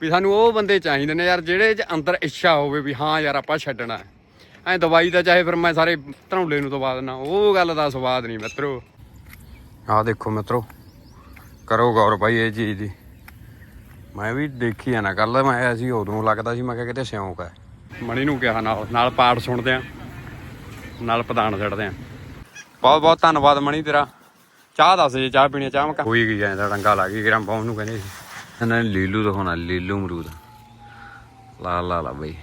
ਵੀ ਸਾਨੂੰ ਉਹ ਬੰਦੇ ਚਾਹੀਦੇ ਨੇ ਯਾਰ ਜਿਹੜੇ ਚ ਅੰਦਰ ਇੱਛਾ ਹੋਵੇ ਵੀ ਹਾਂ ਯਾਰ ਆਪਾਂ ਛੱਡਣਾ। ਐ ਦਵਾਈ ਤਾਂ ਚਾਹੇ ਫਿਰ ਮੈਂ ਸਾਰੇ ਧਰੌਲੇ ਨੂੰ ਦਵਾ ਦੇਣਾ ਉਹ ਗੱਲ ਦਾ ਸਵਾਦ ਨਹੀਂ ਮਿੱਤਰੋ। ਆਹ ਦੇਖੋ ਮਿੱਤਰੋ ਕਰੋ ਗੌਰ ਭਾਈ ਇਹ ਚੀਜ਼ ਦੀ। ਮੈਂ ਵੀ ਦੇਖੀ ਆ ਨਾ ਕੱਲ ਮੈਂ ਆਇਆ ਸੀ ਉਦੋਂ ਲੱਗਦਾ ਸੀ ਮੈਂ ਕਿਹਾ ਕਿਤੇ ਸਿਉਂਕ ਹੈ ਮਣੀ ਨੂੰ ਕਿਹਾ ਨਾਲ ਨਾਲ ਪਾਠ ਸੁਣਦੇ ਆ ਨਾਲ ਪ੍ਰਧਾਨ ਛੱਡਦੇ ਆ। ਬਹੁਤ ਬਹੁਤ ਧੰਨਵਾਦ ਮਣੀ ਤੇਰਾ। ਚਾਹ ਦੱਸ ਜੇ ਚਾਹ ਪੀਣੀ ਚਾਹ ਮੈਂ ਹੋਈ ਗਈ ਐ ਡੰਗਾ ਲੱਗ ਗਈ ਗ੍ਰਾਮ ਪਾਉਣ ਨੂੰ ਕਹਿੰਦੇ ਸੀ। ਇਹਨਾਂ ਨੇ ਲੀਲੂ ਦਿਖਾਉਣਾ ਲੀਲੂ ਅਮਰੂਦ ਲਾ ਲਾ ਲਾ ਬਈ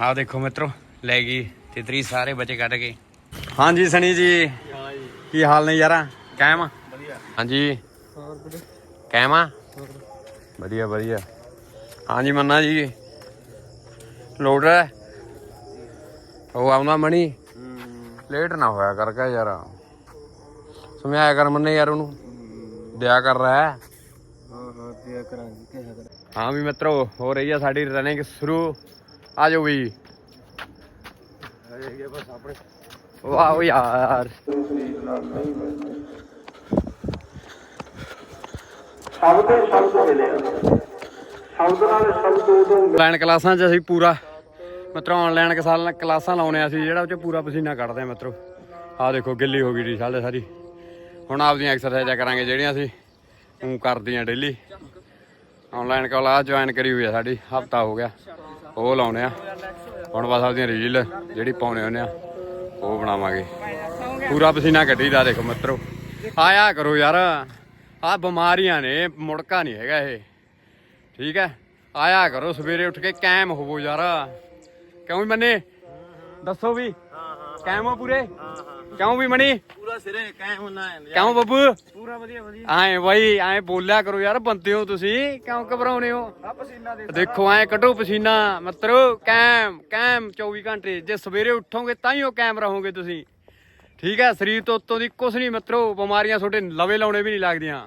ਹਾਂ ਦੇਖੋ ਮਿੱਤਰੋ ਲੈ ਗਈ ਤਿਤਰੀ ਸਾਰੇ ਬੱਚੇ ਕੱਢ ਕੇ ਹਾਂਜੀ ਸਣੀ ਜੀ ਕੀ ਹਾਲ ਨੇ ਯਾਰਾ ਕਾਇਮ ਆ? ਹਾਂਜੀ ਕਾਇਮ ਆ ਵਧੀਆ ਵਧੀਆ ਹਾਂਜੀ ਮੰਨਾ ਜੀ ਹੈ ਉਹ ਆਉਂਦਾ ਮਣੀ ਲੇਟ ਨਾ ਹੋਇਆ ਕਰ ਕਾ ਯਾਰ ਸਮਝਾਇਆ ਕਰ ਮੰਨੇ ਯਾਰ ਉਹਨੂੰ ਦਿਆ ਕਰ ਰਹਾ ਹੈ ਹਾਂ ਕਰਾਂਗੇ ਕਿਹਾ ਵੀ ਮਿੱਤਰੋ ਹੋ ਰਹੀ ਆ ਸਾਡੀ ਰਨਿੰਗ ਸ਼ੁਰੂ। ਆ ਜਾਓ ਵੀ। ਹਜੇ ਬਸ ਆਪਣੇ। ਵਾਓ ਯਾਰ। ਸ਼ਬਦ ਸ਼ਬਦ ਮਿਲਿਆ। ਸ਼ਬਦ ਨਾਲ ਸ਼ਬਦ ਉਦੋਂ ਆਨਲਾਈਨ ਕਲਾਸਾਂ 'ਚ ਅਸੀਂ ਪੂਰਾ ਮਿੱਤਰੋ ਆਨਲਾਈਨ ਕਸਾਲ ਕਲਾਸਾਂ ਲਾਉਣੇ ਆ ਅਸੀਂ ਜਿਹੜਾ ਉਹ 'ਚ ਪੂਰਾ ਪਸੀਨਾ ਕੱਢਦੇ ਆ ਮਿੱਤਰੋ। ਆਹ ਦੇਖੋ ਗਿੱਲੀ ਹੋ ਗਈ ਟੀ ਸ਼ਰਟ ਸਾਰੀ। ਹੁਣ ਆਪਦੀਆਂ ਐਕਸਰਸਾਈਜ਼ਾਂ ਕਰਾਂਗੇ ਜਿਹੜੀਆਂ ਅਸੀਂ। ਉਹ ਕਰਦੀਆਂ ਡੇਲੀ ਆਨਲਾਈਨ ਕਲਾਸ ਜੁਆਇਨ ਕਰੀ ਹੋਈ ਆ ਸਾਡੀ ਹਫਤਾ ਹੋ ਗਿਆ। ਉਹ ਲਾਉਣੇ ਆ। ਹੁਣ ਬਸ ਆਪਦੀਆਂ ਰੀਲ ਜਿਹੜੀ ਪਾਉਣੇ ਹੁੰਦੇ ਆ ਉਹ ਬਣਾਵਾਂਗੇ। ਪੂਰਾ ਪਸੀਨਾ ਕੱਢੀਦਾ ਦੇਖੋ ਮਿੱਤਰੋ। ਆਇਆ ਕਰੋ ਯਾਰ। ਆ ਬਿਮਾਰੀਆਂ ਨੇ ਮੁੜਕਾ ਨਹੀਂ ਹੈਗਾ ਇਹ। ਠੀਕ ਹੈ? ਆਇਆ ਕਰੋ ਸਵੇਰੇ ਉੱਠ ਕੇ ਕਾਇਮ ਹੋਵੋ ਯਾਰ। ਕਿਉਂ ਮੰਨੇ? ਦੱਸੋ ਵੀ। ਕਾਇਮ ਹੋ ਪੂਰੇ? ਕਿਉਂ ਵੀ ਮਣੀ? ਪੂਰਾ ਸਿਰੇ ਕਾਇਮ ਹੋਣਾ ਹੈ ਕਿਉਂ ਬੱਬੂ? ਪੂਰਾ ਵਧੀਆ ਵਧੀਆ। ਆਏ ਬਾਈ ਐ ਬੋਲਿਆ ਕਰੋ ਯਾਰ ਬੰਦੇ ਹੋ ਤੁਸੀਂ। ਕਿਉਂ ਘਬਰਾਉਨੇ ਹੋ? ਆ ਪਸੀਨਾ ਦੇ ਦੇਖੋ ਐ ਕੱਢੋ ਪਸੀਨਾ। ਮਿੱਤਰੋ ਕਾਇਮ ਕਾਇਮ 24 ਘੰਟੇ। ਜੇ ਸਵੇਰੇ ਉੱਠੋਗੇ ਤਾਂ ਹੀ ਉਹ ਕਾਇਮ ਰਹੋਗੇ ਤੁਸੀਂ। ਠੀਕ ਹੈ ਸਰੀਰ ਤੋਂ ਉੱਤੋਂ ਦੀ ਕੁਛ ਨਹੀਂ ਮਿੱਤਰੋ ਬਿਮਾਰੀਆਂ ਤੁਹਾਡੇ ਲਵੇ ਲਾਉਣੇ ਵੀ ਨਹੀਂ ਲੱਗਦੀਆਂ।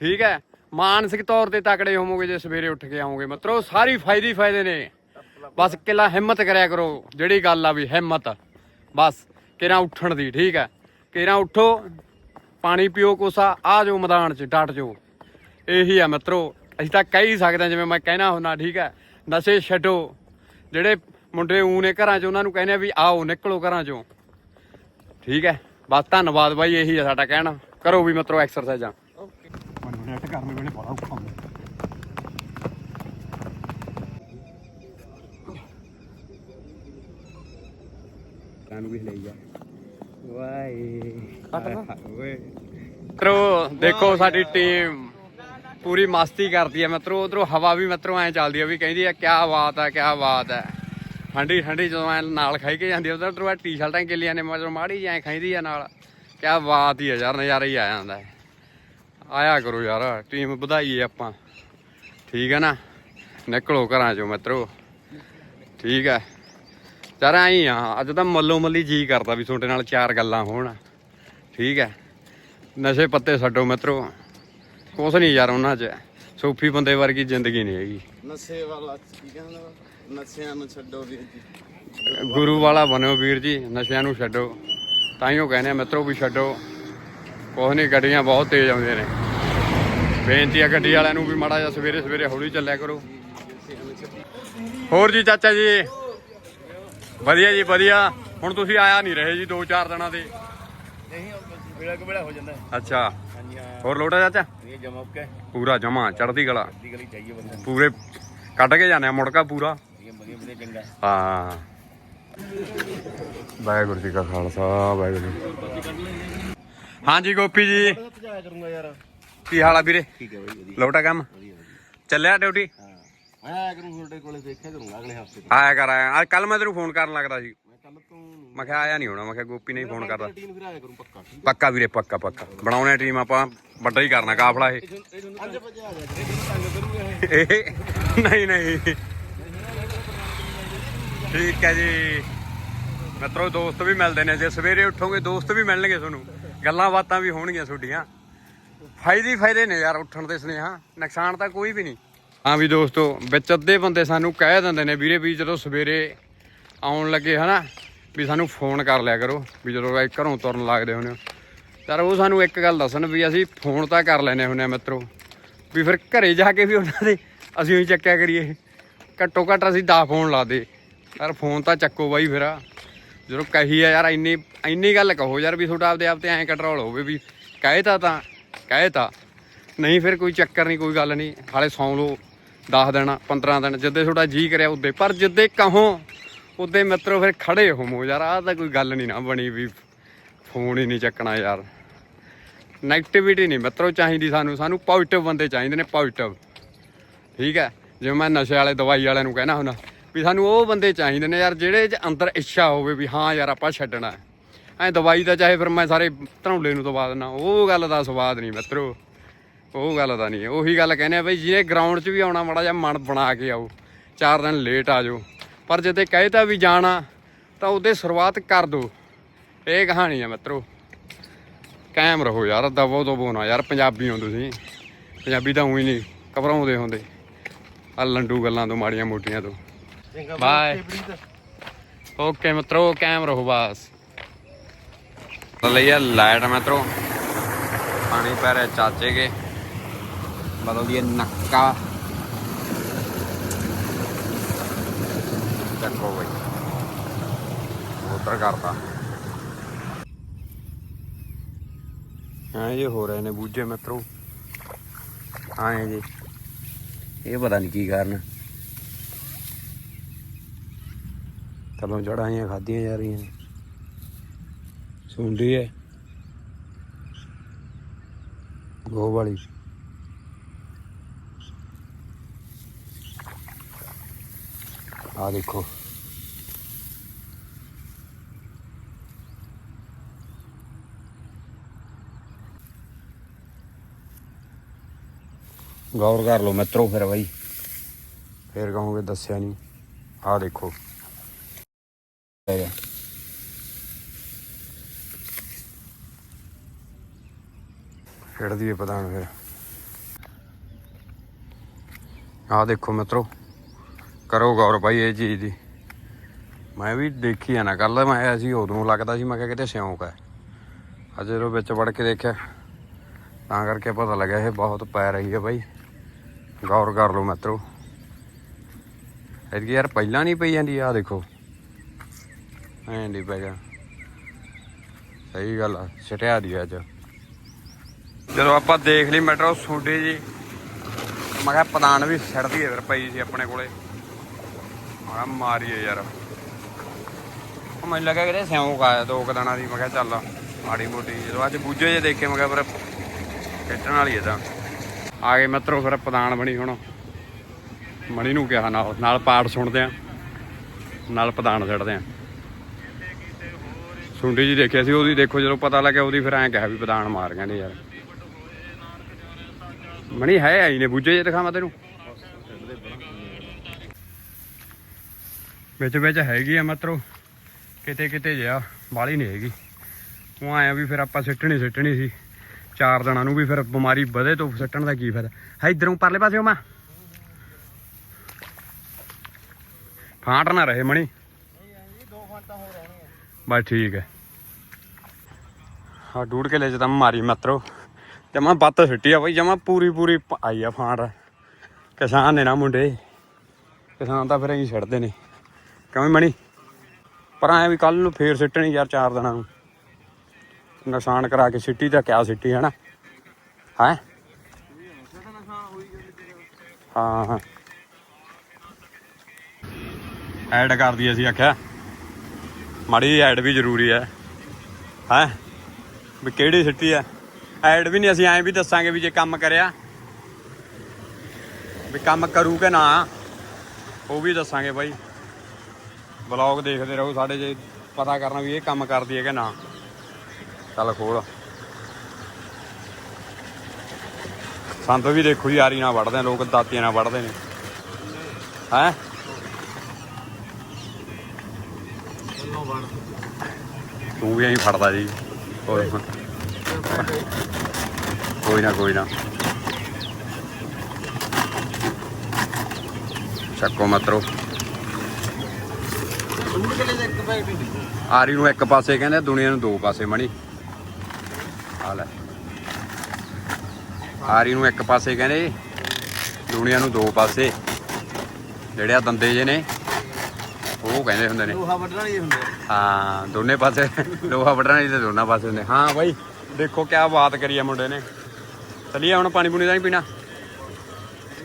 ਠੀਕ ਹੈ ਮਾਨਸਿਕ ਤੌਰ ਤੇ ਤਕੜੇ ਹੋਵੋਗੇ ਜੇ ਸਵੇਰੇ ਉੱਠ ਕੇ ਆਓਗੇ। ਮਿੱਤਰੋ ਸਾਰੀ ਫਾਇਦੇ ਫਾਇਦੇ ਨੇ। ਬਸ ਕਿਲਾ ਹਿੰਮਤ ਕਰਿਆ ਕਰੋ ਜਿਹੜੀ ਗੱਲ ਆ ਵੀ ਹਿੰਮਤ। ਬਸ। ਕਿਰਾਂ ਉੱਠਣ ਦੀ, ਠੀਕ ਹੈ? ਕਿਰਾਂ ਉੱਠੋ, ਪਾਣੀ ਪੀਓ ਕੋਸਾ, ਆ ਜਾਓ ਮੈਦਾਨ 'ਚ, ਡਟ ਜਾਓ। ਇਹੀ ਆ ਮਿੱਤਰੋ, ਅਸੀਂ ਤਾਂ ਕਹਿ ਹੀ ਸਕਦੇ ਜਿਵੇਂ ਮੈਂ ਕਹਿਣਾ ਹੁੰਦਾ ਠੀਕ ਹੈ? ਨਸ਼ੇ ਛੱਡੋ। ਜਿਹੜੇ ਮੁੰਡੇ ਊ ਨੇ ਘਰਾਂ 'ਚ, ਉਹਨਾਂ ਨੂੰ ਕਹਿੰਦੇ ਆ ਵੀ ਆਓ, ਨਿਕਲੋ ਘਰਾਂ 'ਚੋਂ। ਠੀਕ ਹੈ? ਬਸ ਧੰਨਵਾਦ ਬਾਈ, ਇਹੀ ਆ ਸਾਡਾ ਕਹਿਣਾ। ਕਰੋ ਵੀ ਮਿੱਤਰੋ ਐਕਸਰਸਾਈਜ਼ਾਂ ਮੈਨੂੰ ਨੈਟ ਕਰਨੇ ਵੇਲੇ ਬੜਾ ਔਖਾ ਹੁੰਦਾ ਸਾਨੂੰ ਵੀ ਲਈ ਜਾ। ਵਾਏ ਓਏ ਮਿੱਤਰੋ, ਦੇਖੋ ਸਾਡੀ ਟੀਮ ਪੂਰੀ ਮਸਤੀ ਕਰਦੀ ਹੈ ਮਿੱਤਰੋ, ਉਧਰੋਂ ਹਵਾ ਵੀ ਮਿੱਤਰੋ ਐ ਚੱਲਦੀ ਹੈ ਵੀ ਕਹਿੰਦੀ ਹੈ ਕਿਆ ਬਾਤ ਹੈ ਕਿਆ ਬਾਤ ਹੈ ਠੰਡੀ ਠੰਡੀ ਜਦੋਂ ਐ ਨਾਲ ਖਾਈ ਕੇ ਜਾਂਦੀ ਉਧਰ ਤੋਂ ਟੀ-ਸ਼ਰਟਾਂ ਗਿੱਲੀਆਂ ਨੇ ਮਤਲਬ ਮਾੜੀ ਜਿਹੀ ਐ ਖਾਈਦੀ ਆ ਨਾਲ। ਕਿਆ ਬਾਤ ਹੀ ਹੈ ਯਾਰ, ਨਜ਼ਾਰਾ ਹੀ ਆ ਜਾਂਦਾ ਹੈ। ਆਇਆ ਕਰੋ ਯਾਰ ਟੀਮ ਵਧਾਈਏ ਆਪਾਂ। ਠੀਕ ਹੈ ਨਾ? ਨਿਕਲੋ ਘਰਾਂ ਚੋਂ ਮਿੱਤਰੋ। ਠੀਕ ਹੈ ਯਾਰ ਆਈ ਆ ਅੱਜ ਤਾਂ ਮੱਲੋ ਮੱਲੀ ਜੀ ਕਰਦਾ ਵੀ ਤੁਹਾਡੇ ਨਾਲ ਚਾਰ ਗੱਲਾਂ ਹੋਣ। ਠੀਕ ਹੈ। ਨਸ਼ੇ ਪੱਤੇ ਛੱਡੋ ਮਿੱਤਰੋ। ਕੁਛ ਨਹੀਂ ਯਾਰ ਉਹਨਾਂ 'ਚ। ਸੂਫੀ ਬੰਦੇ ਵਰਗੀ ਜ਼ਿੰਦਗੀ ਨਹੀਂ ਹੈਗੀ। ਨਸ਼ੇ ਵਾਲਾ ਕੀ ਕਹਿੰਦਾ? ਨਸ਼ਿਆਂ ਨੂੰ ਛੱਡੋ ਵੀਰ ਜੀ। ਗੁਰੂ ਵਾਲਾ ਬਣਿਓ ਵੀਰ ਜੀ ਨਸ਼ਿਆਂ ਨੂੰ ਛੱਡੋ। ਤਾਂ ਹੀ ਉਹ ਕਹਿੰਦੇ ਆ ਮਿੱਤਰੋ ਵੀ ਛੱਡੋ। ਕੁਛ ਨਹੀਂ ਗੱਡੀਆਂ ਬਹੁਤ ਤੇਜ਼ ਆਉਂਦੀਆਂ ਨੇ। ਬੇਨਤੀ ਆ ਗੱਡੀ ਵਾਲਿਆਂ ਨੂੰ ਵੀ ਮਾੜਾ ਜਿਹਾ ਸਵੇਰੇ ਸਵੇਰੇ ਹੌਲੀ ਚੱਲਿਆ ਕਰੋ। ਹੋਰ ਜੀ ਚਾਚਾ ਜੀ। ਵਧੀਆ ਜੀ ਵਧੀਆ। ਹੁਣ ਤੁਸੀਂ ਆਇਆ ਨਹੀਂ ਰਹੇ ਜੀ 2-4 ਦਿਨਾਂ ਦੇ ਨਹੀਂ ਵੇਲਾ ਕੋ ਵੇਲਾ ਹੋ ਜਾਂਦਾ। ਹੈ ਅੱਛਾ। ਹਾਂਜੀ ਹਾਂ। ਹੋਰ ਲੋਟਾ ਚਾਚਾ? ਇਹ ਜਮਾ ਕੇ ਪੂਰਾ ਜਮਾ ਚੜਦੀ ਗਲਾ ਦੀ ਗਲੀ ਚਾਹੀਏ ਬੰਦੇ ਨੂੰ। ਪੂਰੇ ਕੱਢ ਕੇ ਜਾਂਦੇ ਆ ਮੁੜਕਾ ਪੂਰਾ। ਇਹ ਵਧੀਆ ਵਧੀਆ ਚੰਗਾ। ਹਾਂ। ਵਾਹਿਗੁਰੂ ਜੀ ਕਾ ਖਾਲਸਾ ਵਾਹਿਗੁਰੂ ਜੀ ਹਾਂਜੀ ਗੋਪੀ ਜੀ। ਜਾਇਆ ਕਰੂੰਗਾ ਯਾਰ। ਕੀ ਹਾਲ ਆ ਵੀਰੇ? ਠੀਕ ਹੈ ਬਾਈ ਵਧੀਆ। ਲੋਟਾ ਕੰਮ? ਚੱਲਿਆ ਡਿਊਟੀ? ਮੈਂ ਆਇਆ ਕਰੂੰ ਤੁਹਾਡੇ ਕੋਲੇ ਦੇਖਿਆ ਕਰੂੰਗਾ ਅਗਲੇ ਹਫ਼ਤੇ ਤੋਂ। ਆਇਆ ਕਰ ਆਇਆ। ਕੱਲ ਮੈਂ ਤੈਨੂੰ ਫੋਨ ਕਰਨ ਲੱਗਦਾ ਸੀ। ਮੈਂ ਕੱਲ ਤੋਂ ਮੈਂ ਕਿਹਾ ਆਇਆ ਨਹੀਂ ਹੋਣਾ ਮੈਂ ਕਿਹਾ ਗੋਪੀ ਨੇ ਫੋਨ ਕਰਦਾ ਟੀਮ ਫਿਰ ਆਇਆ ਕਰੂੰ ਪੱਕਾ ਠੀਕ ਪੱਕਾ ਵੀਰੇ ਪੱਕਾ ਪੱਕਾ। ਬਣਾਉਣੇ ਟੀਮ ਆਪਾਂ ਵੱਡਾ ਹੀ ਕਰਨਾ ਕਾਫਲਾ ਇਹ। ਹੈ 5 ਵਜੇ ਆ ਜਾ ਇਹ ਤੰਗ ਕਰੂਗਾ ਇਹ। ਇਹ ਨਹੀਂ ਨਹੀਂ। ਠੀਕ ਹੈ ਜੀ। ਮਿੱਤਰੋ ਦੋਸਤ ਵੀ ਮਿਲਦੇ ਨੇ। ਜੇ ਸਵੇਰੇ ਉੱਠੋਗੇ ਦੋਸਤ ਵੀ ਮਿਲਣਗੇ ਤੁਹਾਨੂੰ। ਗੱਲਾਂ ਬਾਤਾਂ ਵੀ ਹੋਣਗੀਆਂ ਤੁਹਾਡੀਆਂ। ਫਾਇਦੇ ਹੀ ਫਾਇਦੇ ਨੇ ਯਾਰ ਉੱਠਣ ਦੇ ਸੁਨੇਹਾ। ਨੁਕਸਾਨ ਤਾਂ ਕੋਈ ਵੀ ਨਹੀਂ। ਹਾਂ ਵੀ ਦੋਸਤੋ, ਵਿੱਚ ਅੱਧੇ ਬੰਦੇ ਸਾਨੂੰ ਕਹਿ ਦਿੰਦੇ ਨੇ ਵੀਰੇ ਵੀ ਜਦੋਂ ਸਵੇਰੇ ਆਉਣ ਲੱਗੇ ਹਨਾ, ਵੀ ਸਾਨੂੰ ਫੋਨ ਕਰ ਲਿਆ ਕਰੋ, ਵੀ ਜਦੋਂ ਇਹ ਘਰੋਂ ਤੁਰਨ ਲੱਗਦੇ ਹੁੰਦੇ ਹੋ। ਯਾਰ ਉਹ ਸਾਨੂੰ ਇੱਕ ਗੱਲ ਦੱਸਣ ਵੀ ਅਸੀਂ ਫੋਨ ਤਾਂ ਕਰ ਲੈਨੇ ਹੁੰਦੇ ਆ ਮਿੱਤਰੋ, ਵੀ ਫਿਰ ਘਰੇ ਜਾ ਕੇ ਵੀ ਉਹਨਾਂ ਦੇ ਅਸੀਂ ਉਹੀ ਚੱਕਿਆ ਕਰੀਏ। ਘੱਟੋ ਘੱਟ ਅਸੀਂ 10 ਫੋਨ ਲਾ ਦੇ। ਯਾਰ ਫੋਨ ਤਾਂ ਚੱਕੋ ਬਾਈ ਫਿਰ ਜਦੋਂ ਕਹੀ ਆ ਯਾਰ ਇੰਨੀ ਇੰਨੀ ਗੱਲ ਕਹੋ ਯਾਰ ਵੀ ਤੁਹਾਡਾ ਆਪਦੇ ਆਪ ਤੇ ਐਂ ਕੰਟਰੋਲ ਹੋਵੇ ਵੀ ਕਹੇ ਤਾਂ ਤਾਂ ਕਹੇ ਤਾਂ ਨਹੀਂ ਫਿਰ ਕੋਈ ਚੱਕਰ ਨਹੀਂ, ਕੋਈ ਗੱਲ ਨਹੀਂ, ਹਾਲੇ ਸੌਂ ਲਓ। 10 ਦਿਨ 15 ਦਿਨ ਜਿੱਦੇ ਤੁਹਾਡਾ ਜੀ ਕਰਿਆ ਉਦੇ। ਪਰ ਜਿੱਦੇ ਕਹੋ, ਉਦੇ ਮਿੱਤਰੋ ਫਿਰ ਖੜੇ ਹੋਮੋ ਯਾਰ, ਆਹ ਤਾਂ ਕੋਈ ਗੱਲ ਨਹੀਂ ਨਾ ਬਣੀ ਵੀ ਫੋਨ ਹੀ ਨਹੀਂ ਚੱਕਣਾ ਯਾਰ। ਨੈਗੇਟਿਵਿਟੀ ਨਹੀਂ ਮਿੱਤਰੋ ਚਾਹੀਦੀ ਸਾਨੂੰ ਸਾਨੂੰ ਪੋਜ਼ਿਟਿਵ ਬੰਦੇ ਚਾਹੀਦੇ ਨੇ ਪੋਜ਼ਿਟਿਵ ਠੀਕ ਹੈ? ਜਿਵੇਂ ਮੈਂ ਨਸ਼ੇ ਵਾਲੇ, ਦਵਾਈ ਵਾਲਿਆਂ ਨੂੰ ਕਹਿਣਾ ਹੁੰਦਾ, ਵੀ ਸਾਨੂੰ ਉਹ ਬੰਦੇ ਚਾਹੀਦੇ ਨੇ ਯਾਰ ਜਿਹੜੇ 'ਚ ਅੰਦਰ ਇੱਛਾ ਹੋਵੇ ਵੀ ਹਾਂ ਯਾਰ ਆਪਾਂ ਛੱਡਣਾ। ਐ ਦਵਾਈ ਦਾ ਚਾਹੇ ਫਿਰ ਮੈਂ ਸਾਰੇ ਧਰੌਲੇ ਨੂੰ ਦਵਾ ਦਿੰਦਾ ਉਹ ਗੱਲ ਦਾ ਸਵਾਦ ਨਹੀਂ ਮਿੱਤਰੋ। ਉਹ ਗੱਲ ਦਾ ਨਹੀਂ ਉਹੀ ਗੱਲ ਕਹਿੰਦੇ ਆ ਬਈ ਜਿਹਨੇ ਗਰਾਊਂਡ 'ਚ ਵੀ ਆਉਣਾ ਮਾੜਾ ਜਿਹਾ ਮਨ ਬਣਾ ਕੇ ਆਓ। ਚਾਰ ਦਿਨ ਲੇਟ ਆ ਜਾਓ। ਪਰ ਜਦੋਂ ਕਹੇ ਵੀ ਜਾਣਾ ਤਾਂ ਉਹਦੇ ਸ਼ੁਰੂਆਤ ਕਰ ਦੋ। ਇਹ ਕਹਾਣੀ ਆ ਮਿੱਤਰੋ। ਕਾਇਮ ਰਹੋ ਯਾਰ ਦਵੋ ਦਵੋ ਨਾ ਯਾਰ ਪੰਜਾਬੀ ਹੋ ਤੁਸੀਂ। ਪੰਜਾਬੀ ਤਾਂ ਉਹੀ ਨਹੀਂ ਘਬਰਾਉਂਦੇ ਹੁੰਦੇ। ਆ ਲੰਡੂ ਗੱਲਾਂ ਤੋਂ ਮਾੜੀਆਂ ਮੋਟੀਆਂ ਤੋਂ। ਬਾਏ ਓਕੇ ਮਿੱਤਰੋ ਕਾਇਮ ਰਹੋ ਬਸ। ਲਈਏ ਲਾਈਟ ਮਿੱਤਰੋ। ਪਾਣੀ ਪੈ ਰਿਹਾ ਚਾਚੇ ਕੇ। ਬਦਲ ਦਿਏ ਨੱਕਾ ਚੱਕੋ ਬਈ ਉਧਰ ਕਰਤਾ ਹਾਂ ਇਹ ਹੋ ਰਹੇ ਨੇ ਬੂਝੇ ਮਿੱਤਰੋ ਹਾਂ ਜੀ ਇਹ ਪਤਾ ਨਹੀਂ ਕੀ ਕਾਰਨ ਤਲੋਂ ਜੜਾਈਆਂ ਖਾਧੀਆਂ ਜਾ ਰਹੀਆਂ ਨੇ ਸੁਣਦੀ ਹੈ ਗੋ ਵਾਲੀ ਆ ਦੇਖੋ। ਗੌਰ ਕਰ ਲਓ ਮਿੱਤਰੋ ਫਿਰ ਬਾਈ। ਫਿਰ ਕਹੋਗੇ ਦੱਸਿਆ ਨਹੀਂ। ਆ ਦੇਖੋ। ਖੇਡਦੀ ਹੈ ਪਤਾ ਨਹੀਂ ਫਿਰ। ਆ ਦੇਖੋ ਮਿੱਤਰੋ। ਕਰੋ ਗੌਰ ਭਾਈ ਇਹ ਚੀਜ਼ ਦੀ। ਮੈਂ ਵੀ ਦੇਖੀ ਆ ਨਾ ਕੱਲ ਮੈਂ ਆਇਆ ਸੀ, ਉਦੋਂ ਲੱਗਦਾ ਸੀ, ਮੈਂ ਕਿਹਾ ਕਿਤੇ ਸ਼ੌਂਕ ਹੈ। ਅੱਜ ਜਦੋਂ ਵਿੱਚ ਵੜ ਕੇ ਦੇਖਿਆ, ਤਾਂ ਕਰਕੇ ਪਤਾ ਲੱਗਿਆ ਇਹ ਬਹੁਤ ਪੈ ਰਹੀ ਹੈ ਭਾਈ ਗੌਰ ਕਰ ਲਓ ਮਿੱਤਰੋ। ਇਹਦੀ ਯਾਰ ਪਹਿਲਾਂ ਨਹੀਂ ਪਈ ਜਾਂਦੀ ਆ ਦੇਖੋ। ਐਂ ਨਹੀਂ ਪੈ ਗਿਆ। ਸਹੀ ਗੱਲ ਆ ਛਟਿਆ ਦੀ ਅੱਜ। ਜਦੋਂ ਆਪਾਂ ਦੇਖ ਲਈ ਮੈਟਰੋ ਸੋਡੇ ਜੀ, ਮੈਂ ਕਿਹਾ ਪਦਾਨ ਵੀ ਛੱਡਦੀ ਹੈ ਫਿਰ ਪਈ ਸੀ ਆਪਣੇ ਕੋਲੇ। ਮੈਂ ਮਾਰੀਏ ਯਾਰ। ਮੈਨੂੰ ਲੱਗਾ ਕਿ ਸਿਉਂਕ ਆਇਆ ਦੋ ਕੁ ਦੀ। ਮੈਂ ਕਿਹਾ ਚੱਲ ਮਾੜੀ ਮੋਟੀ ਜਦੋਂ ਅੱਜ ਬੂਝੇ ਜੇ ਦੇਖੇ, ਮੈਂ ਕਿਹਾ ਫਿਰ ਖੇਡਣ ਵਾਲੀ ਹੈ ਤਾਂ। ਆ ਗਏ ਮਿੱਤਰੋ, ਫਿਰ ਪਦਾਨ ਬਣੀ ਹੁਣ। ਮਣੀ ਨੂੰ ਕਿਹਾ ਨਾਲ ਨਾਲ ਪਾਠ ਸੁਣਦੇ ਆ, ਨਾਲ ਪਦਾਨ ਛੱਡਦੇ ਆ। ਸੁੰਡੀ ਜੀ ਦੇਖਿਆ ਸੀ, ਉਹਦੀ ਦੇਖੋ, ਜਦੋਂ ਪਤਾ ਲੱਗਿਆ ਉਹਦੀ ਫਿਰ ਐਂ ਕਿਹਾ ਵੀ ਪਦਾਨ ਮਾਰ ਗਏ ਨੇ ਯਾਰ। ਮਣੀ ਹੈ, ਆਈ ਨੇ ਬੁੱਝੇ ਜੇ ਦਿਖਾਵਾਂ ਤੈਨੂੰ। ਵਿੱਚ ਵਿੱਚ ਹੈਗੀ ਆ ਮਤਰੋ। ਕਿਤੇ ਕਿਤੇ ਜਿਆ ਬਾਲੀ ਨਹੀਂ ਹੈਗੀ। ਉਹ ਆਇਆ ਵੀ ਫਿਰ ਆਪਾਂ ਸਿੱਟਣੀ ਸਿੱਟਣੀ ਸੀ। ਚਾਰ ਦਿਨਾਂ ਨੂੰ ਵੀ ਫਿਰ ਬਿਮਾਰੀ ਵਧੇ ਤੋਂ ਸਿੱਟਣ ਦਾ ਕੀ ਫਾਇਦਾ। ਹੈ ਇਧਰੋਂ ਪਰਲੇ ਪਾਸੇ ਮਾ ਫਾਂਟ ਨਾ ਰਹੇ ਮਣੀ। ਬਸ ਠੀਕ ਹੈ। ਹਾਂ ਡੂੜ ਕੇ ਲੈ ਜਦਾ ਮਾਰੀ ਮਤਰੋ। ਜਮਾ ਬੱਤ ਸਿੱਟੀ ਆ ਬਈ, ਜਮਾ ਪੂਰੀ ਪੂਰੀ ਆਈ ਆ ਫਾਂਟ। ਕਿਸਾਨ ਨੇ ਨਾ ਮੁੰਡੇ। ਕਿਸਾਨ ਤਾਂ ਫਿਰ ਐਂ ਛੱਡਦੇ ਨੇ। ਕਿਵੇਂ ਮਣੀ ਪਰ ਐ ਵੀ ਕੱਲ ਨੂੰ ਫੇਰ ਸਿੱਟਣੀ ਯਾਰ ਚਾਰ ਦਿਨਾਂ ਨੂੰ। ਨੁਕਸਾਨ ਕਰਾ ਕੇ ਸਿੱਟੀ ਤਾਂ ਕਿਆ ਸਿੱਟੀ ਹੈ? ਨਾ ਹੈ, ਹਾਂ। ਹਾਂ ਐਡ ਕਰਦੀ ਅਸੀਂ, ਆਖਿਆ। ਮਾੜੀ ਐਡ ਵੀ ਜ਼ਰੂਰੀ ਹੈ। ਹੈ? ਵੀ ਕਿਹੜੀ ਸਿੱਟੀ ਹੈ? ਐਡ ਵੀ ਨਹੀਂ, ਅਸੀਂ ਐਂ ਵੀ ਦੱਸਾਂਗੇ ਵੀ ਜੇ ਕੰਮ ਕਰਿਆ। ਵੀ ਕੰਮ ਕਰੂ ਕਿ ਨਾ, ਉਹ ਵੀ ਦੱਸਾਂਗੇ ਬਾਈ। ਬਲੌਗ ਦੇਖਦੇ ਰਹੋ, ਸਾਡੇ ਜੇ ਪਤਾ ਕਰਨਾ ਵੀ ਇਹ ਕੰਮ ਕਰਦੀ ਹੈ ਕਿ ਨਾ। ਚੱਲ ਖੋਲ। ਸੰਤ ਵੀ ਦੇਖੋ ਜੀ ਆਰੀ ਨਾਲ ਵੜਦੇ ਲੋਕ ਦਾਤੀਆਂ ਨਾਲ ਵੜਦੇ ਨੇ। ਹੈ? ਤੂੰ ਵੀ ਐਂ ਫੜਦਾ ਜੀ। ਕੋਈ ਕੋਈ ਨਾ ਕੋਈ ਨਾ। ਚੱਕੋ ਮਤਰੋ। ਆਰੀ ਨੂੰ ਇੱਕ ਪਾਸੇ ਕਹਿੰਦੇ ਦੁਨੀਆ ਨੂੰ ਦੋ ਪਾਸੇ ਮਣੀ। ਆ ਲੈ। ਆਰੀ ਨੂੰ ਇੱਕ ਪਾਸੇ ਕਹਿੰਦੇ ਦੁਨੀਆ ਨੂੰ ਦੋ ਪਾਸੇ। ਜਿਹੜੇ ਆ ਦੰਦੇ ਜੇ ਨੇ ਉਹ ਕਹਿੰਦੇ ਹੁੰਦੇ ਨੇ। ਲੋਹਾ ਵੱਢਣਾ ਨਹੀਂ ਹੁੰਦੇ ਹਾਂ ਦੋਨੇ ਪਾਸੇ ਲੋਹਾ ਵੱਢਣਾ ਨਹੀਂ ਤੇ ਦੋਨਾਂ ਪਾਸੇ ਹੁੰਦੇ। ਹਾਂ ਬਾਈ ਦੇਖੋ ਕਿਆ ਬਾਤ ਕਰੀ ਆ ਮੁੰਡੇ ਨੇ। ਚਲੀਏ ਹੁਣ ਪਾਣੀ ਪੂਣੀ ਦਾ ਨਹੀਂ ਪੀਣਾ।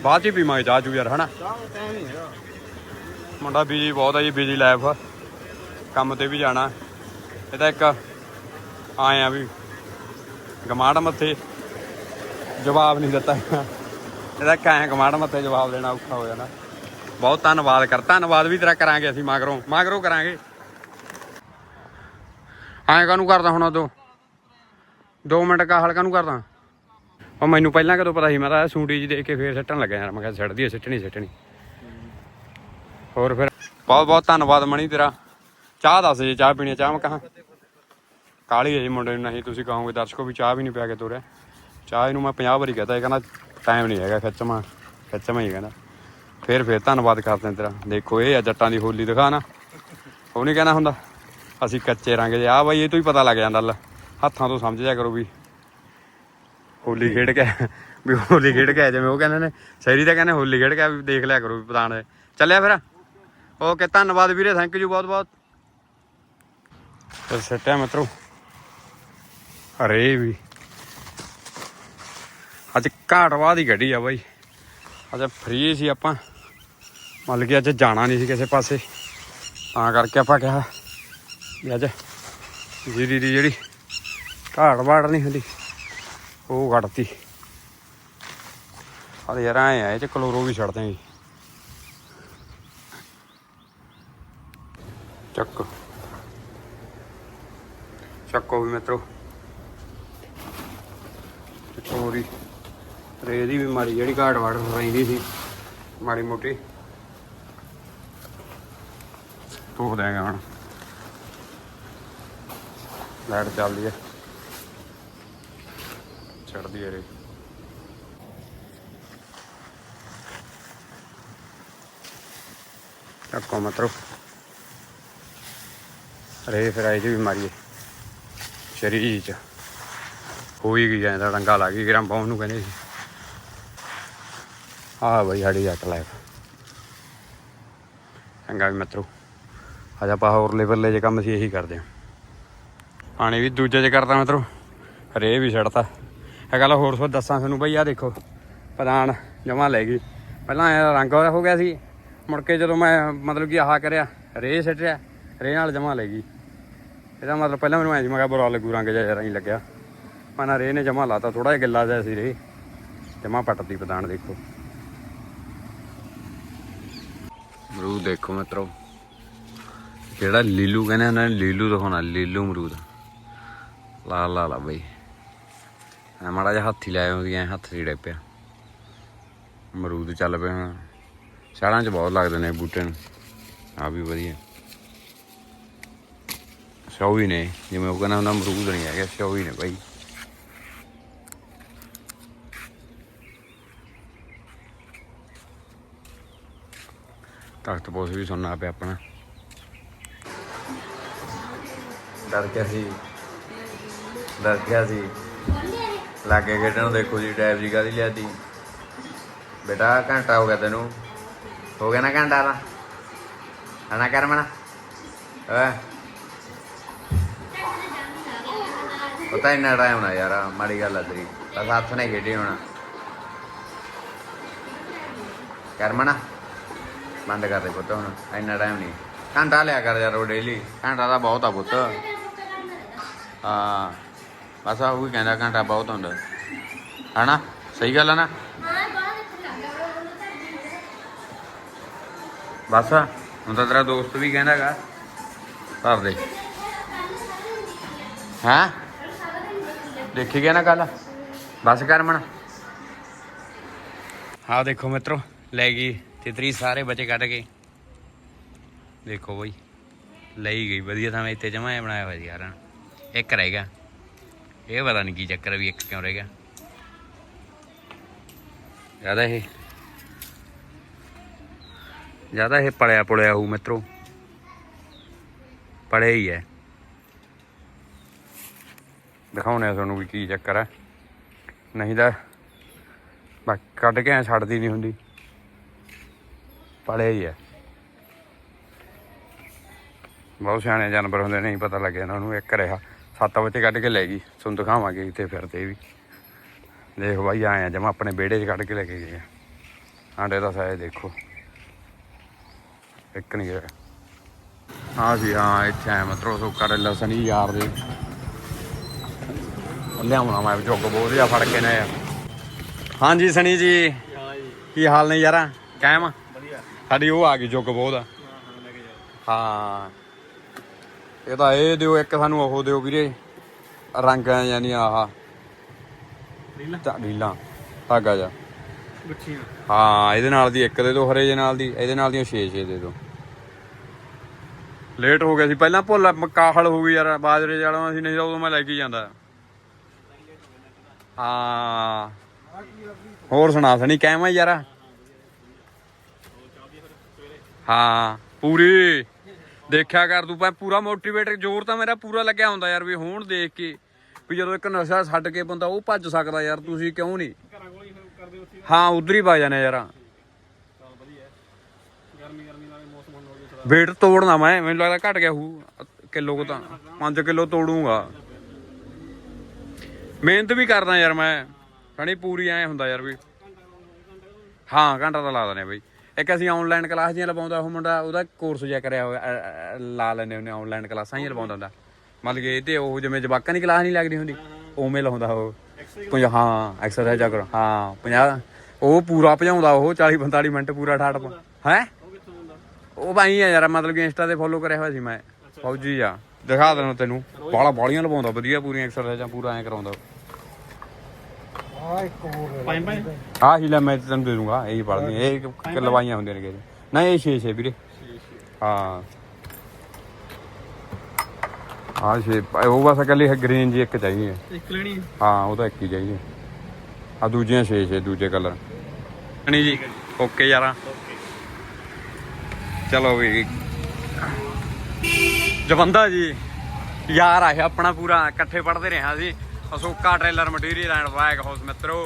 ਬਾਅਦ ਚ ਪੀਵਾਂਗੇ ਚਾਹ ਚੂ ਯਾਰ ਹਨਾ? ਚਾਹ ਟਾਈਮ ਨਹੀਂ ਹੈਗਾ। ਮੁੰਡਾ ਬੀਜੀ ਬਹੁਤ ਆ ਜੀ ਬੀਜੀ ਲਾਈਫ ਕੰਮ ਤੇ ਵੀ ਜਾਣਾ। ਇਹ ਤਾਂ ਇੱਕ ਆਏ ਆ ਵੀ ਗਮਾੜ ਮੱਥੇ ਜਵਾਬ ਨਹੀਂ ਦਿੱਤਾ। ਇਹਦਾ ਕਾਇਆ ਗਮਾੜ ਮੱਥੇ ਜਵਾਬ ਦੇਣਾ ਔਖਾ ਹੋ ਜਾਣਾ। ਬਹੁਤ ਧੰਨਵਾਦ ਕਰ, ਧੰਨਵਾਦ ਵੀ ਤੇਰਾ ਕਰਾਂਗੇ ਅਸੀਂ ਮਗਰੋਂ। ਮਗਰੋਂ ਕਰਾਂਗੇ। ਐਂ ਕਾਹਨੂੰ ਕਰਦਾ ਹੁਣ ਉਦੋਂ? 2 ਮਿੰਟ ਕਾ ਹਲਕਾ ਨੂੰ ਕਰਦਾ? ਉਹ ਮੈਨੂੰ ਪਹਿਲਾਂ ਕਦੋਂ ਪਤਾ ਸੀ, ਮੈਂ ਤਾਂ ਸੂਟੀ ਜੀ ਦੇਖ ਕੇ ਫੇਰ ਸੱਟਣ ਲੱਗਿਆ ਯਾਰ। ਮੈਂ ਕਿਹਾ ਛੱਡਦੀ ਸਿੱਟਣੀ ਸਿੱਟਣੀ। ਹੋਰ ਫਿਰ। ਬਹੁਤ ਬਹੁਤ ਧੰਨਵਾਦ ਮਣੀ ਤੇਰਾ। ਚਾਹ ਦੱਸ ਜੇ, ਚਾਹ ਪੀਣੀ ਚਾਹ ਮੈਂ ਕਹਾਂ। ਕਾਲੀ ਹੈ ਜੀ ਮੁੰਡੇ ਨੂੰ, ਨਹੀਂ ਤੁਸੀਂ ਕਹੋਗੇ ਦਰਸ਼ਕੋ ਵੀ ਚਾਹ ਵੀ ਨਹੀਂ ਪਿਆ ਕੇ ਤੋਰਿਆ। ਚਾਹ ਇਹਨੂੰ ਮੈਂ 50 ਵਾਰੀ ਕਹਤਾ, ਇਹ ਕਹਿੰਦਾ ਟਾਈਮ ਨਹੀਂ ਹੈਗਾ ਖਿੱਚਵਾਂ ਖਿੱਚਮਾ ਹੀ ਕਹਿੰਦਾ। ਫਿਰ ਫਿਰ ਧੰਨਵਾਦ ਕਰਦੇ ਤੇਰਾ। ਦੇਖੋ, ਇਹ ਆ ਜੱਟਾਂ ਦੀ ਹੋਲੀ ਦਿਖਾ ਨਾ। ਉਹ ਨਹੀਂ ਕਹਿਣਾ ਹੁੰਦਾ, ਅਸੀਂ ਕੱਚੇ ਰੰਗ ਜੇ ਆ ਬਾਈ, ਇਹ ਤੋਂ ਹੀ ਪਤਾ ਲੱਗ ਜਾਂਦਾ, ਲੈ, ਹੱਥਾਂ ਤੋਂ ਸਮਝ ਜਾ ਕਰੋ ਵੀ ਹੋਲੀ ਖੇਡ ਕੇ ਵੀ ਹੋਲੀ ਖੇਡ ਕੇ ਆਏ, ਜਿਵੇਂ ਉਹ ਕਹਿੰਦੇ ਨੇ, ਸ਼ਹਿਰੀ ਤਾਂ ਕਹਿੰਦੇ ਹੋਲੀ ਖੇਡ ਕੇ ਆਏ, ਵੀ ਦੇਖ ਲਿਆ ਕਰੋ ਵੀ ਪਤਾ ਚੱਲਿਆ ਫਿਰ। ਓਕੇ ਧੰਨਵਾਦ ਵੀਰੇ ਥੈਂਕ ਯੂ ਬਹੁਤ ਬਹੁਤ। ਤੇ ਸੱਟਿਆ ਮਿੱਤਰੋ। ਅਰੇ ਵੀ। ਅੱਜ ਘਾਟਵਾਦ ਹੀ ਗੱਡੀ ਆ ਬਾਈ। ਅੱਜ ਫ੍ਰੀ ਸੀ ਆਪਾਂ। ਮਤਲਬ ਕਿ ਅੱਜ ਜਾਣਾ ਨਹੀਂ ਸੀ ਕਿਸੇ ਪਾਸੇ। ਤਾਂ ਕਰਕੇ ਆਪਾਂ ਕਿਹਾ ਵੀ ਅੱਜ ਜੀਰੀ ਦੀ ਜਿਹੜੀ ਘਾਟ ਵਾੜ ਨਹੀਂ ਹੁੰਦੀ, ਉਹ ਕੱਢਤੀ ਆ ਯਾਰ ਆਏ ਆ, ਇਹ ਚ ਕਲੋਰੋ ਵੀ ਛੱਡਦੇ ਦਿਆਂਗੇ ਚੱਕ ਚੱਕੋ ਵੀ ਮਿੱਤਰੋ ਚੋਰੀ ਰੇ ਦੀ ਬਿਮਾਰੀ ਜਿਹੜੀ ਘਾਟ ਵਾੜ ਰਹਿੰਦੀ ਸੀ ਮਾੜੀ ਮੋਟੀ ਧੋ ਦੇਗਾ ਹੁਣ ਲਾਈਟ ਚੱਲਦੀ ਹੈ ਚੜਦੀ ਹੈ ਰੇ ਚੱਕੋ ਮਤਰੋ ਰੇ ਫਿਰ ਆਈ ਦੀ ਬਿਮਾਰੀ ਹੈ ਸਰੀਰ ਚ। ਹੋ ਹੀ ਗਿਆ ਇਹਦਾ ਰੰਗਾ ਲੱਗ ਗਈ ਗ੍ਰਾਮ ਪਾਉਣ ਨੂੰ ਕਹਿੰਦੇ ਸੀ। ਆ ਬਈ ਸਾਡੀ ਜੱਟ ਲਾਈਫ ਚੰਗਾ ਵੀ ਮਿੱਤਰੋ, ਅੱਜ ਆਪਾਂ ਹੋਰ ਲੈਵਲ ਜੇ ਕੰਮ ਸੀ, ਇਹੀ ਕਰਦੇ ਹਾਂ। ਪਾਣੀ ਵੀ ਦੂਜੇ ਚ ਕਰਦਾ ਮਿੱਤਰੋ ਰੇ ਵੀ ਛੱਡਤਾ। ਇਹ ਗੱਲ ਹੋਰ ਸੋ ਦੱਸਾਂ ਤੁਹਾਨੂੰ ਬਈ ਆ ਦੇਖੋ, ਪ੍ਰਧਾਨ ਜਮਾ ਲੈ ਗਈ। ਪਹਿਲਾਂ ਇਹ ਰੰਗ ਹੋ ਗਿਆ ਸੀ। ਮੁੜ ਕੇ ਜਦੋਂ ਮੈਂ ਮਤਲਬ ਕਿ ਆਹ ਕਰਿਆ, ਰੇ ਛੱਡਿਆ ਰੇ ਨਾਲ ਜਮਾ ਲੈ ਗਈ। ਇਹਦਾ ਮਤਲਬ ਪਹਿਲਾਂ ਮੈਨੂੰ ਐਂ ਸੀ, ਮੈਂ ਕਿਹਾ ਬੁਰਾ ਲੱਗੂ ਰੰਗ ਜਿਹਾ ਨਹੀਂ ਲੱਗਿਆ। ਮੈਂ ਨਾ ਰੇ ਨੇ ਜਮਾ ਲਾਤਾ ਥੋੜਾ ਜਿਹਾ ਗਿੱਲਾ ਜਿਹਾ ਸੀ ਰੇ। ਜਮਾ ਪੱਟਦੀ ਪਤਾਣ ਦੇਖੋ। ਅਮਰੂਦ ਦੇਖੋ ਮਿੱਤਰੋ। ਜਿਹੜਾ ਲੀਲੂ ਕਹਿੰਦੇ ਉਹਨਾਂ ਨੇ, ਲੀਲੂ ਦਿਖਾਉਣਾ, ਲੀਲੂ ਅਮਰੂਦ। ਲਾ ਲਾ ਲਾ ਬਈ। ਐ ਮਾੜਾ ਜਿਹਾ ਹੱਥੀ ਲਾਇਆ ਹੁੰਦੀ ਐ ਹੱਥ ਛਿੜੇ ਪਿਆ। ਅਮਰੂਦ ਚੱਲ ਪਏ ਹੁਣ। ਸ਼ਹਿਰਾਂ 'ਚ ਬਹੁਤ ਲੱਗਦੇ ਨੇ ਬੂਟੇ ਨੂੰ। ਆ ਵੀ ਵਧੀਆ। ਸ਼ੌ ਹੀ ਨੇ ਜਿਵੇਂ ਉਹ ਕਹਿੰਦਾ ਹੁੰਦਾ ਅਮਰੂਦ ਨਹੀਂ ਹੈਗੇ ਸ਼ੌ ਹੀ ਨੇ ਬਾਈ ਤਖਤ ਪੋਸ ਵੀ ਸੁਣਨਾ ਪਿਆ ਆਪਣਾ ਡਰ ਗਿਆ ਸੀ ਡਰ ਗਿਆ ਸੀ ਲਾਗੇ ਖੇਡਣ ਨੂੰ ਦੇਖੋ ਜੀ ਟੈਬ ਜੀ ਕਾਦੀ ਲਿਆਦੀ ਬੇਟਾ ਘੰਟਾ ਹੋ ਗਿਆ ਤੈਨੂੰ ਹੋ ਗਿਆ ਨਾ ਘੰਟਾ ਦਾ ਹਨਾ ਕਰਮਣਾ ਓਏ ਪਤਾ ਇੰਨਾ ਟਾਈਮ ਨਾ ਯਾਰ ਮਾੜੀ ਗੱਲ ਆ ਤੇਰੀ। ਬਸ ਹੱਥ ਨੇ ਖੇਡੀ ਹੋਣਾ। ਕਰਮਣਾ ਬੰਦ ਕਰ ਦੇ ਪੁੱਤ ਹੁਣ ਇੰਨਾ ਟਾਈਮ ਨਹੀਂ ਘੰਟਾ ਲਿਆ ਕਰ ਯਾਰ ਉਹ ਡੇਲੀ ਘੰਟਾ ਦਾ ਬਹੁਤ ਆ ਪੁੱਤ। ਹਾਂ ਬਸ ਆ ਉਹ ਕਹਿੰਦਾ ਘੰਟਾ ਬਹੁਤ ਹੁੰਦਾ। ਹਨਾ? ਸਹੀ ਗੱਲ ਆ ਨਾ? ਬਸ ਹੁਣ ਤਾਂ ਤੇਰਾ ਦੋਸਤ ਵੀ ਕਹਿੰਦਾਗਾ ਧਰ ਦੇ। ਹਾਂ? ਦੇਖੀ ਗਿਆ ਨਾ ਕੱਲ ਬਸ ਕਰ ਮਣ ਹਾਂ ਦੇਖੋ ਮਿੱਤਰੋ, ਲੈ ਗਈ ਤਿਤਰੀ ਸਾਰੇ ਬਚੇ ਕੱਢ ਕੇ। ਦੇਖੋ ਬਈ, ਲਈ ਗਈ, ਵਧੀਆ ਥਾਂ ਇੱਥੇ ਜਮਾ ਬਣਾਇਆ ਹੋਇਆ ਸੀ ਯਾਰ ਇੱਕ ਰਹਿ ਗਿਆ। ਇਹ ਪਤਾ ਨਹੀਂ ਕੀ ਚੱਕਰ ਵੀ ਇੱਕ ਕਿਉਂ ਰਹਿ ਗਿਆ। ਜ਼ਿਆਦਾ ਇਹ। ਜ਼ਿਆਦਾ ਇਹ ਪੜਿਆ ਪੁੜਿਆ ਹੋਊ ਮਿੱਤਰੋ। ਪੜਿਆ ਹੀ ਹੈ। ਦਿਖਾਉਣੇ ਆ ਤੁਹਾਨੂੰ ਵੀ ਕੀ ਚੱਕਰ ਹੈ। ਨਹੀਂ ਤਾਂ ਬਸ ਕੱਢ ਕੇ ਐ ਛੱਡਦੀ ਨਹੀਂ ਹੁੰਦੀ। ਪੜਿਆ ਹੀ ਹੈ। ਬਹੁਤ ਸਿਆਣੇ ਜਾਨਵਰ ਹੁੰਦੇ ਨਹੀਂ ਪਤਾ ਲੱਗਿਆ ਇਹਨਾਂ ਨੂੰ, ਇੱਕ ਰਿਹਾ। ਸੱਤ ਵਜੇ ਕੱਢ ਕੇ ਲੈ ਗਈ, ਤੁਹਾਨੂੰ ਦਿਖਾਵਾਂਗੇ ਇੱਥੇ ਫਿਰਦੇ ਵੀ। ਦੇਖ ਬਾਈ ਆਏ ਆ, ਜਮਾ ਆਪਣੇ ਵਿਹੜੇ 'ਚ ਕੱਢ ਕੇ ਲੈ ਕੇ ਗਏ ਆਂਡੇ ਦਾ ਸਾਇਜ਼ ਦੇਖੋ। ਇੱਕ ਨਹੀਂ ਗਿਆ। ਹਾਂ ਜੀ, ਹਾਂ, ਇੱਥੇ ਆਇਆ ਮਤਰੋ ਸੋ ਕਰ ਲਸਣ ਹੀ ਯਾਰ ਦੇ। ਲਿਆਉਣਾ ਮੈਂ ਜੋਗ ਬਹੁਤ ਜਿਹਾ ਫੜ ਕੇ ਨੇ। ਹਾਂਜੀ ਸਣੀ ਜੀ ਕੀ ਹਾਲ ਨੇ ਯਾਰਾ? ਕਾਇਮ ਵਧੀਆ। ਸਾਡੀ ਉਹ ਆ ਗਈ ਜੁਗ ਬਹੁਤ ਆ ਹਾਂ। ਇਹ ਤਾਂ ਇਹ ਦਿਓ ਇੱਕ ਸਾਨੂੰ ਉਹ ਦਿਓ ਵੀਰੇ। ਰੰਗ ਯਾਨੀ ਆਹ। ਰੀਲਾ ਢੀਲਾ ਧਾਗਾ ਜਾ ਗੁੱਛੀਆਂ। ਹਾਂ ਇਹਦੇ ਨਾਲ ਦੀ ਇੱਕ ਦੇ ਦਿਓ ਹਰੇ ਜੇ ਨਾਲ ਦੀ। ਇਹਦੇ ਨਾਲ ਦੀਆਂ 6 6 ਦੇ। ਦਿਓ ਲੇਟ ਹੋ ਗਿਆ ਸੀ। ਪਹਿਲਾਂ ਭੁੱਲ ਕਾਹਲ ਹੋ ਗਈ ਯਾਰ ਬਾਜਰੇ ਜਾਲੋਂ ਅਸੀਂ ਨਹੀਂ ਤਾਂ ਉਦੋਂ ਮੈਂ ਲੈ ਕੇ ਜਾਂਦਾ। ਹਾਂ। ਹੋਰ ਸੁਣਾ ਸਣੀ ਕਹਿਮਾ ਯਾਰ? ਹਾਂ, ਪੂਰੀ। ਦੇਖਿਆ ਕਰ ਤੂੰ ਪਾ ਪੂਰਾ ਮੋਟੀਵੇਟ ਜ਼ੋਰ ਤਾਂ ਮੇਰਾ ਪੂਰਾ ਲੱਗਿਆ ਹੁੰਦਾ ਯਾਰ, ਵੀ ਹੁਣ ਦੇਖ ਕੇ। ਵੀ ਜਦੋਂ ਇੱਕ ਨਸ਼ਾ ਛੱਡ ਕੇ ਬੰਦਾ ਉਹ ਭੱਜ ਸਕਦਾ ਯਾਰ, ਤੁਸੀਂ ਕਿਉਂ ਨਹੀਂ? ਹਾਂ, ਉਧਰ ਹੀ ਪਾ ਜਾਣਾ ਯਾਰ। ਵੇਟ ਤੋੜਨਾ ਮੈਂ, ਮੈਨੂੰ ਲੱਗਦਾ ਘਟ ਗਿਆ ਹੂ ਕਿਲੋ ਕੋ ਤਾਂ 5 ਕਿਲੋ ਤੋੜੂਗਾ। ਮਿਹਨਤ ਵੀ ਕਰਦਾ ਯਾਰ ਮੈਂ। ਸਣੀ ਪੂਰੀ ਐ ਹੁੰਦਾ ਯਾਰ ਵੀ। ਹਾਂ, ਘੰਟਾ ਤਾਂ ਲਾ ਦਨੇ ਬਈ। ਇੱਕ ਅਸੀਂ ਆਨਲਾਈਨ ਕਲਾਸ ਜੀਆਂ ਲਵਾਉਂਦਾ, ਉਹ ਮੁੰਡਾ ਉਹਦਾ ਕੋਰਸ ਜਿਆ ਕਰਿਆ ਹੋਇਆ ਲਾ ਲੈਨੇ ਉਹਨੇ ਆਨਲਾਈਨ ਕਲਾਸਾਂ ਹੀ ਲਵਾਉਂਦਾ ਹੁੰਦਾ। ਮਤਲਬ ਕਿ ਤੇ ਉਹ ਜਿਵੇਂ ਜਵਾਕਾਂ ਦੀ ਕਲਾਸ ਨਹੀਂ ਲੱਗਦੀ ਹੁੰਦੀ, ਉਵੇਂ ਲਾਉਂਦਾ ਉਹ। ਪੰਜ ਹਾਂ ਐਕਸਰਸਾਈਜ਼ ਕਰ, ਹਾਂ 50 ਉਹ ਪੂਰਾ ਭਜਾਉਂਦਾ, ਉਹ 40 45 ਮਿੰਟ ਪੂਰਾ ਠਾਠ ਹੈ? ਉਹ ਬਾਈ ਆ ਯਾਰ, ਮਤਲਬ ਕਿ ਇੰਸਟਾ ਤੇ ਫੋਲੋ ਕਰਿਆ ਹੋਇਆ ਸੀ ਮੈਂ। ਫੌਜੀ ਆ। ਦਿਖਾ ਦੇਣਾ ਤੈਨੂੰ। ਬਾਲਾ ਬਾਲੀਆਂ ਲਵਾਉਂਦਾ, ਵਧੀਆ ਪੂਰੀਆਂ ਐਕਸਰਸਾਈਜ਼ਾਂ ਪੂਰਾ ਐ ਕਰਾਉਂਦਾ ਪਾਈਂ ਪਾਈਂ ਆਹ ਹੀ ਲੈ ਮੈਂ ਤੈਨੂੰ ਦੇ ਦੂੰਗਾ ਇਹ ਪੜਦੀ ਇਹ ਕਿ ਲਵਾਈਆਂ ਹੁੰਦੀਆਂ ਨੇ ਕਿਹਦੇ ਨਹੀਂ ਇਹ 6 6 ਵੀਰੇ। ਹਾਂ। ਹਾਂ ਛੇ ਉਹ ਬਸ ਇਕੱਲੀ ਗ੍ਰੀਨ ਜੀ ਇੱਕ ਚਾਹੀਦੀ ਹੈ। ਇੱਕ ਲੈਣੀ ਹਾਂ। ਉਹ ਤਾਂ ਇੱਕ ਹੀ ਚਾਹੀਦੀ ਆ ਦੂਜੀਆਂ 6 6 ਦੂਜੇ ਕਲਰ ਨਹੀਂ ਜੀ। ਓਕੇ ਯਾਰਾ। ਚਲੋ ਵੀ। ਜਵੰਦਾ ਜੀ ਯਾਰ ਆਇਆ ਆਪਣਾ ਪੂਰਾ ਇਕੱਠੇ ਪੜਦੇ ਰਿਹਾ ਸੀ। Asoka trailer material and bag house ਮਿੱਤਰੋ।